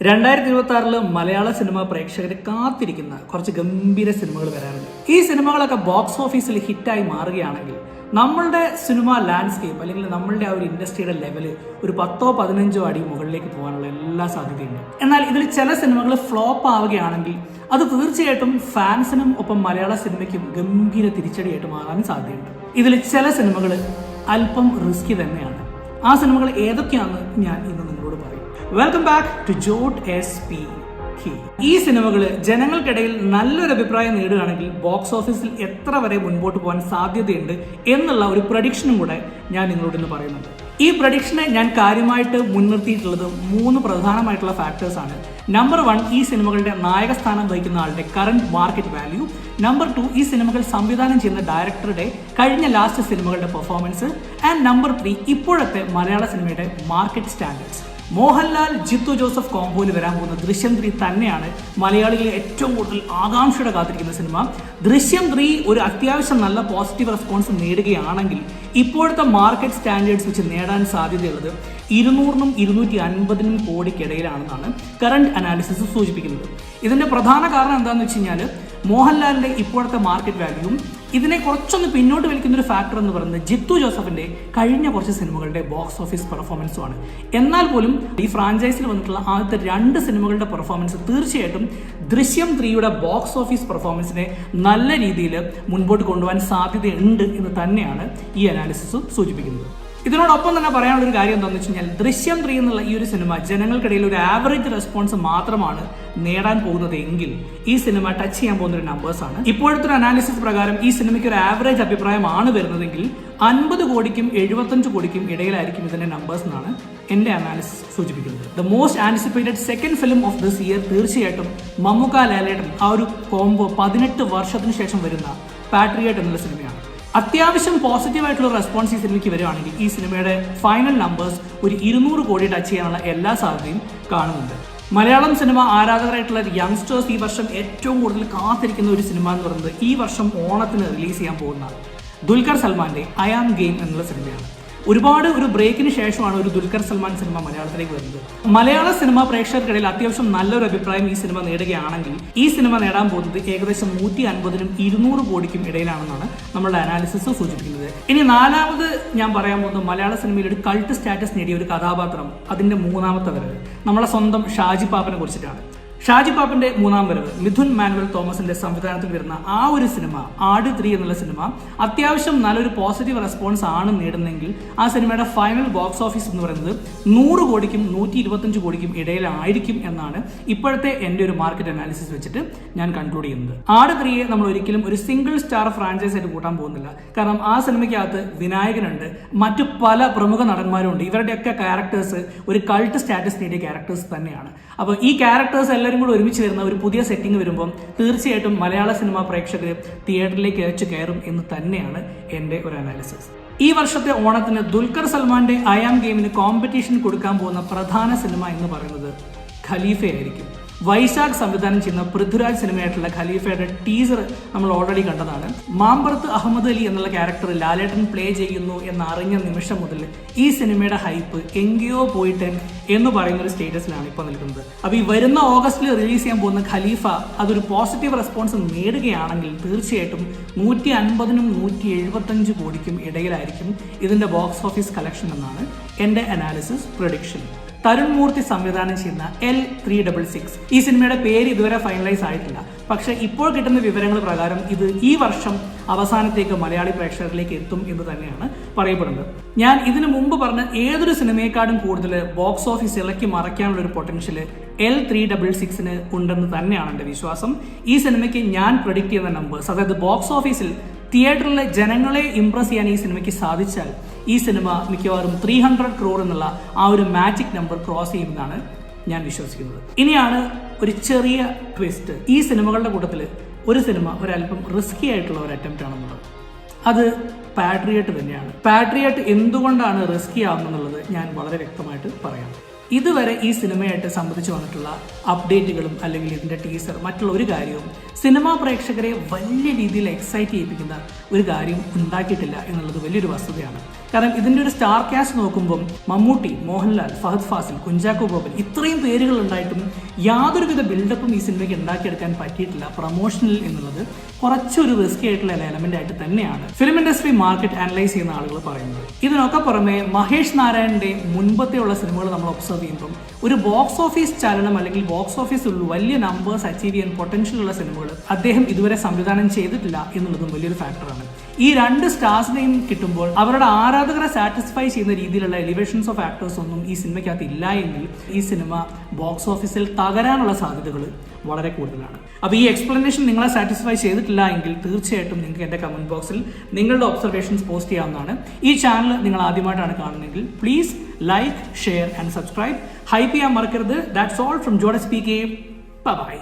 രണ്ടായിരത്തി ഇരുപത്തി ആറിൽ മലയാള സിനിമ പ്രേക്ഷകരെ കാത്തിരിക്കുന്ന കുറച്ച് ഗംഭീര സിനിമകൾ വരാറുണ്ട്. ഈ സിനിമകളൊക്കെ ബോക്സ് ഓഫീസിൽ ഹിറ്റായി മാറുകയാണെങ്കിൽ നമ്മളുടെ സിനിമ ലാൻഡ്സ്കേപ്പ് അല്ലെങ്കിൽ നമ്മളുടെ ആ ഒരു ഇൻഡസ്ട്രിയുടെ ലെവൽ ഒരു പത്തോ പതിനഞ്ചോ അടി മുകളിലേക്ക് പോകാനുള്ള എല്ലാ സാധ്യതയുണ്ട്. എന്നാൽ ഇതിൽ ചില സിനിമകൾ ഫ്ലോപ്പ് ആവുകയാണെങ്കിൽ അത് തീർച്ചയായിട്ടും ഫാൻസിനും ഒപ്പം മലയാള സിനിമയ്ക്കും ഗംഭീര തിരിച്ചടിയായിട്ട് മാറാൻ സാധ്യതയുണ്ട്. ഇതിൽ ചില സിനിമകൾ അല്പം റിസ്കി തന്നെയാണ്. ആ സിനിമകൾ ഏതൊക്കെയാണെന്ന് ഞാൻ ഇന്ന് വെൽക്കം ബാക്ക് ടു ജോട്ട് എസ് പി ഈ സിനിമകൾ ജനങ്ങൾക്കിടയിൽ നല്ലൊരു അഭിപ്രായം നേടുകയാണെങ്കിൽ ബോക്സ് ഓഫീസിൽ എത്ര വരെ മുൻപോട്ട് പോകാൻ സാധ്യതയുണ്ട് എന്നുള്ള ഒരു പ്രഡിക്ഷനും കൂടെ ഞാൻ നിങ്ങളോട് ഇന്ന് പറയുന്നുണ്ട്. ഈ പ്രഡിക്ഷനെ ഞാൻ കാര്യമായിട്ട് മുൻനിർത്തിയിട്ടുള്ളത് മൂന്ന് പ്രധാനമായിട്ടുള്ള ഫാക്ടേഴ്സ് ആണ്. നമ്പർ വൺ ഈ സിനിമകളുടെ നായകസ്ഥാനം വഹിക്കുന്ന ആളുടെ current market value number two ഈ സിനിമകൾ സംവിധാനം ചെയ്യുന്ന ഡയറക്ടറുടെ കഴിഞ്ഞ ലാസ്റ്റ് സിനിമകളുടെ പെർഫോമൻസ് ആൻഡ് നമ്പർ ത്രീ ഇപ്പോഴത്തെ മലയാള സിനിമയുടെ മാർക്കറ്റ് സ്റ്റാൻഡേർഡ്സ് മോഹൻലാൽ ജിത്തു ജോസഫ് കോംബോയിൽ വരാൻ പോകുന്ന ദൃശ്യം ത്രീ തന്നെയാണ് മലയാളികളെ ഏറ്റവും കൂടുതൽ ആകാംക്ഷയുടെ കാത്തിരിക്കുന്ന സിനിമ. ദൃശ്യം ത്രീ ഒരു അത്യാവശ്യം നല്ല പോസിറ്റീവ് റെസ്പോൺസ് നേടുകയാണെങ്കിൽ ഇപ്പോഴത്തെ മാർക്കറ്റ് സ്റ്റാൻഡേർഡ്സ് വെച്ച് നേടാൻ സാധ്യതയുള്ളത് ഇരുന്നൂറിനും ഇരുന്നൂറ്റി അൻപതിനും കോടിക്കിടയിലാണെന്നാണ് കറണ്ട് അനാലിസിസ് സൂചിപ്പിക്കുന്നത്. ഇതിന്റെ പ്രധാന കാരണം എന്താണെന്ന് വെച്ച് കഴിഞ്ഞാൽ മോഹൻലാലിന്റെ ഇപ്പോഴത്തെ മാർക്കറ്റ് വാല്യൂവും ഇതിനെ കുറച്ചൊന്ന് പിന്നോട്ട് വലിക്കുന്ന ഒരു ഫാക്ടർ എന്ന് പറയുന്നത് ജിത്തു ജോസഫിന്റെ കഴിഞ്ഞ കുറച്ച് സിനിമകളുടെ ബോക്സ് ഓഫീസ് പെർഫോമൻസുമാണ് എന്നാൽ പോലും ഈ ഫ്രാഞ്ചൈസിൽ വന്നിട്ടുള്ള ആദ്യത്തെ രണ്ട് സിനിമകളുടെ പെർഫോമൻസ് തീർച്ചയായിട്ടും ദൃശ്യം ത്രീയുടെ ബോക്സ് ഓഫീസ് പെർഫോമൻസിനെ നല്ല രീതിയിൽ മുൻപോട്ട് കൊണ്ടുപോകാൻ സാധ്യതയുണ്ട് എന്ന് തന്നെയാണ് ഈ അനാലിസിസ് സൂചിപ്പിക്കുന്നത്. ഇതിനോടൊപ്പം തന്നെ പറയാനുള്ള ഒരു കാര്യം എന്താണെന്ന് വെച്ച് കഴിഞ്ഞാൽ ദൃശ്യം ത്രീ എന്നുള്ള ഈ ഒരു സിനിമ ജനങ്ങൾക്കിടയിൽ ഒരു ആവറേജ് റെസ്പോൺസ് മാത്രമാണ് നേടാൻ പോകുന്നത് എങ്കിൽ ഈ സിനിമ ടച്ച് ചെയ്യാൻ പോകുന്ന ഒരു നമ്പേഴ്സ് ആണ്. ഇപ്പോഴത്തെ ഒരു അനാലിസിസ് പ്രകാരം ഈ സിനിമയ്ക്ക് ഒരു ആവറേജ് അഭിപ്രായമാണ് വരുന്നതെങ്കിൽ അൻപത് കോടിക്കും എഴുപത്തഞ്ച് കോടിക്കും ഇടയിലായിരിക്കും ഇതിന്റെ നമ്പേഴ്സ് എന്നാണ് എന്റെ അനാലിസിസ് സൂചിപ്പിക്കുന്നത്. The most anticipated second film of this year തീർച്ചയായിട്ടും മമ്മുക്ക ലാലേട്ടൻ ആ ഒരു കോംബോ പതിനെട്ട് വർഷത്തിന് ശേഷം വരുന്ന പാട്രിയേറ്റ് എന്നുള്ള സിനിമയാണ് അത്യാവശ്യം പോസിറ്റീവായിട്ടുള്ള റെസ്പോൺസ് ഈ സിനിമയ്ക്ക് വരികയാണെങ്കിൽ ഈ സിനിമയുടെ ഫൈനൽ നമ്പേഴ്സ് ഒരു ഇരുന്നൂറ് കോടി ടച്ച് ചെയ്യാനുള്ള എല്ലാ സാധ്യതയും കാണുന്നുണ്ട്. മലയാളം സിനിമ ആരാധകരായിട്ടുള്ള യങ്സ്റ്റേഴ്സ് ഈ വർഷം ഏറ്റവും കൂടുതൽ കാത്തിരിക്കുന്ന ഒരു സിനിമ എന്ന് പറയുന്നത് ഈ വർഷം ഓണത്തിന് റിലീസ് ചെയ്യാൻ പോകുന്ന ദുൽഖർ സൽമാന്റെ ഐ ആം ഗെയിം എന്നുള്ള സിനിമയാണ് ഒരുപാട് ഒരു ബ്രേക്കിന് ശേഷമാണ് ഒരു ദുൽഖർ സൽമാൻ സിനിമ മലയാളത്തിലേക്ക് വരുന്നത്. മലയാള സിനിമ പ്രേക്ഷകർക്കിടയിൽ അത്യാവശ്യം നല്ലൊരു അഭിപ്രായം ഈ സിനിമ നേടുകയാണെങ്കിൽ ഈ സിനിമ നേടാൻ പോകുന്നത് ഏകദേശം നൂറ്റി അൻപതിനും ഇരുന്നൂറ് കോടിക്കും ഇടയിലാണെന്നാണ് നമ്മളുടെ അനാലിസിസ് സൂചിപ്പിക്കുന്നത്. ഇനി നാലാമത് ഞാൻ പറയാൻ പോകുന്നത് മലയാള സിനിമയിൽ ഒരു കൾട്ട് സ്റ്റാറ്റസ് നേടിയ ഒരു കഥാപാത്രം അതിന്റെ മൂന്നാമത്തെ വരവ്. നമ്മളെ സ്വന്തം ഷാജി പാപ്പനെ കുറിച്ചിട്ടാണ്. ഷാജി പാപ്പന്റെ മൂന്നാം വരവ് മിഥുൻ മാനുവൽ തോമസിന്റെ സംവിധാനത്തിൽ വരുന്ന ആ ഒരു സിനിമ ആട് ത്രീ എന്നുള്ള സിനിമ അത്യാവശ്യം നല്ലൊരു പോസിറ്റീവ് റെസ്പോൺസ് ആണ് നേടുന്നതെങ്കിൽ ആ സിനിമയുടെ ഫൈനൽ ബോക്സ് ഓഫീസ് എന്ന് പറയുന്നത് നൂറ് കോടിക്കും നൂറ്റി ഇരുപത്തഞ്ച് കോടിക്കും ഇടയിലായിരിക്കും എന്നാണ് ഇപ്പോഴത്തെ എന്റെ ഒരു മാർക്കറ്റ് അനാലിസിസ് വെച്ചിട്ട് ഞാൻ കൺക്ലൂഡ് ചെയ്യുന്നത്. ആട് ത്രീയെ നമ്മൾ ഒരിക്കലും ഒരു സിംഗിൾ സ്റ്റാർ ഫ്രാഞ്ചൈസ് ആയിട്ട് കൂട്ടാൻ പോകുന്നില്ല. കാരണം ആ സിനിമയ്ക്കകത്ത് വിനായകനുണ്ട് മറ്റു പല പ്രമുഖ നടന്മാരുണ്ട്. ഇവരുടെയൊക്കെ ക്യാരക്ടേഴ്സ് ഒരു കൾട്ട് സ്റ്റാറ്റസ് നേടിയ ക്യാരക്ടേഴ്സ് തന്നെയാണ്. അപ്പോൾ ഈ ക്യാരക്ടേഴ്സ് എല്ലാവരും കൂടെ ഒരുമിച്ച് വരുന്ന ഒരു പുതിയ സെറ്റിംഗ് വരുമ്പോൾ തീർച്ചയായിട്ടും മലയാള സിനിമ പ്രേക്ഷകർ തിയേറ്ററിലേക്ക് അയച്ചു കയറും എന്ന് തന്നെയാണ് എന്റെ ഒരു അനാലിസിസ് ഈ വർഷത്തെ ഓണത്തിന് ദുൽഖർ സൽമാന്റെ അയാം ഗെയിമിന് കോമ്പറ്റീഷൻ കൊടുക്കാൻ പോകുന്ന പ്രധാന സിനിമ എന്ന് പറയുന്നത് ഖലീഫയായിരിക്കും. വൈശാഖ് സംവിധാനം ചെയ്യുന്ന പൃഥ്വിരാജ് സിനിമയായിട്ടുള്ള ഖലീഫയുടെ ടീസർ നമ്മൾ ഓൾറെഡി കണ്ടതാണ്. മാമ്പറത്ത് അഹമ്മദ് അലി എന്നുള്ള ക്യാരക്ടർ ലാലേട്ടൻ പ്ലേ ചെയ്യുന്നു എന്ന് അറിഞ്ഞ നിമിഷം മുതൽ ഈ സിനിമയുടെ ഹൈപ്പ് എങ്കയോ പോയിട്ട് എന്ന് പറയുന്ന ഒരു സ്റ്റേറ്റസിലാണ് ഇപ്പോൾ നിൽക്കുന്നത്. അപ്പോൾ ഈ വരുന്ന ഓഗസ്റ്റിൽ റിലീസ് ചെയ്യാൻ പോകുന്ന ഖലീഫ അതൊരു പോസിറ്റീവ് റെസ്പോൺസ് നേടുകയാണെങ്കിൽ തീർച്ചയായിട്ടും നൂറ്റി അൻപതിനും നൂറ്റി എഴുപത്തഞ്ച് കോടിക്കും ഇടയിലായിരിക്കും ഇതിന്റെ ബോക്സ് ഓഫീസ് കളക്ഷൻ എന്നാണ് എന്റെ അനാലിസിസ് പ്രൊഡിക്ഷൻ തരുൺ മൂർത്തി സംവിധാനം ചെയ്യുന്ന എൽ ത്രീ ഡബിൾ സിക്സ്. ഈ സിനിമയുടെ പേര് ഇതുവരെ ഫൈനലൈസ് ആയിട്ടില്ല. പക്ഷെ ഇപ്പോൾ കിട്ടുന്ന വിവരങ്ങൾ പ്രകാരം ഇത് ഈ വർഷം അവസാനത്തേക്ക് മലയാളി പ്രേക്ഷകരിലേക്ക് എത്തും എന്ന് തന്നെയാണ് പറയപ്പെടുന്നത്. ഞാൻ ഇതിനു മുമ്പ് പറഞ്ഞ ഏതൊരു സിനിമയെക്കാളും കൂടുതൽ ബോക്സ് ഓഫീസ് ഇളക്കി മറയ്ക്കാനുള്ള ഒരു പൊട്ടൻഷ്യൽ എൽ ത്രീ ഡബിൾ സിക്സിന് ഉണ്ടെന്ന് തന്നെയാണ് എന്റെ വിശ്വാസം. ഈ സിനിമയ്ക്ക് ഞാൻ പ്രൊഡിക്റ്റ് ചെയ്യുന്ന നമ്പേഴ്സ് അതായത് ബോക്സ് ഓഫീസിൽ തിയേറ്ററിലെ ജനങ്ങളെ ഇംപ്രസ് ചെയ്യാൻ ഈ സിനിമയ്ക്ക് സാധിച്ചാൽ ഈ സിനിമ മിക്കവാറും ത്രീ ഹൺഡ്രഡ് ക്രോർ എന്നുള്ള ആ ഒരു മാജിക് നമ്പർ ക്രോസ് ചെയ്യുമെന്നാണ് ഞാൻ വിശ്വസിക്കുന്നത്. ഇനിയാണ് ഒരു ചെറിയ ട്വിസ്റ്റ് ഈ സിനിമകളുടെ കൂട്ടത്തിൽ ഒരു സിനിമ ഒരല്പം റിസ്കി ആയിട്ടുള്ള ഒരു അറ്റംപ്റ്റ് ആണെന്നുള്ളത്. അത് പാട്രിയറ്റ് തന്നെയാണ്. പാട്രിയറ്റ് എന്തുകൊണ്ടാണ് റിസ്കി ആവുന്നത് ഞാൻ വളരെ വ്യക്തമായിട്ട് പറയാം. ഇതുവരെ ഈ സിനിമയായിട്ട് സംബന്ധിച്ച് വന്നിട്ടുള്ള അപ്ഡേറ്റുകളും അല്ലെങ്കിൽ ഇതിന്റെ ടീസർ മറ്റുള്ള ഒരു കാര്യവും സിനിമാ പ്രേക്ഷകരെ വലിയ രീതിയിൽ എക്സൈറ്റ് ചെയ്യിപ്പിക്കുന്ന ഒരു കാര്യം ഉണ്ടാക്കിയിട്ടില്ല എന്നുള്ളത് വലിയൊരു വസ്തുതയാണ്. കാരണം ഇതിന്റെ ഒരു സ്റ്റാർ കാസ്റ്റ് നോക്കുമ്പോൾ മമ്മൂട്ടി മോഹൻലാൽ ഫഹദ് ഫാസിൽ കുഞ്ചാക്കോ ബോബൻ ഇത്രയും പേരുകൾ ഉണ്ടായിട്ടും യാതൊരുവിധ ബിൽഡപ്പും ഈ സിനിമയ്ക്ക് ഉണ്ടാക്കിയെടുക്കാൻ പറ്റിയിട്ടില്ല പ്രൊമോഷനിൽ എന്നുള്ളത് കുറച്ചൊരു റിസ്ക് ആയിട്ടുള്ള എലമെന്റ് ആയിട്ട് തന്നെയാണ് ഫിലിം ഇൻഡസ്ട്രി മാർക്കറ്റ് അനലൈസ് ചെയ്യുന്ന ആളുകൾ പറയുന്നത്. ഇതിനൊക്കെ പുറമെ മഹേഷ് നാരായണന്റെ മുൻപത്തെയുള്ള സിനിമകൾ നമ്മൾ ഒബ്സർവ് ചെയ്യുമ്പം ഒരു ബോക്സ് ഓഫീസ് ചലനം അല്ലെങ്കിൽ ബോക്സ് ഓഫീസിൽ വലിയ നമ്പേഴ്സ് അച്ചീവ് ചെയ്യാൻ പൊട്ടൻഷ്യൽ ഉള്ള സിനിമകൾ അദ്ദേഹം ഇതുവരെ സംവിധാനം ചെയ്തിട്ടില്ല എന്നുള്ളതും വലിയൊരു ഫാക്ടറാണ് ഈ രണ്ട് സ്റ്റാർസിനെയും കിട്ടുമ്പോൾ അവരുടെ ആരാധകരെ സാറ്റിസ്ഫൈ ചെയ്യുന്ന രീതിയിലുള്ള എലിവേഷൻസ് ഓഫ് ആക്ടേഴ്സ് ഒന്നും ഈ സിനിമയ്ക്കകത്ത് ഇല്ല എങ്കിൽ ഈ സിനിമ ബോക്സ് ഓഫീസിൽ തകരാനുള്ള സാധ്യതകൾ വളരെ കൂടുതലാണ്. അപ്പോൾ ഈ എക്സ്പ്ലനേഷൻ നിങ്ങളെ സാറ്റിസ്ഫൈ ചെയ്തിട്ടില്ല എങ്കിൽ തീർച്ചയായിട്ടും നിങ്ങൾക്ക് എന്റെ കമന്റ് ബോക്സിൽ നിങ്ങളുടെ ഒബ്സർവേഷൻസ് പോസ്റ്റ് ചെയ്യാവുന്നതാണ്. ഈ ചാനൽ നിങ്ങൾ ആദ്യമായിട്ടാണ് കാണുന്നതെങ്കിൽ please like share and subscribe hype ചെയ്യാൻ മറക്കരുത്. ദാറ്റ്സ് ഓൾ ഫ്രം ജോഡ സ്പീക്ക് ബൈ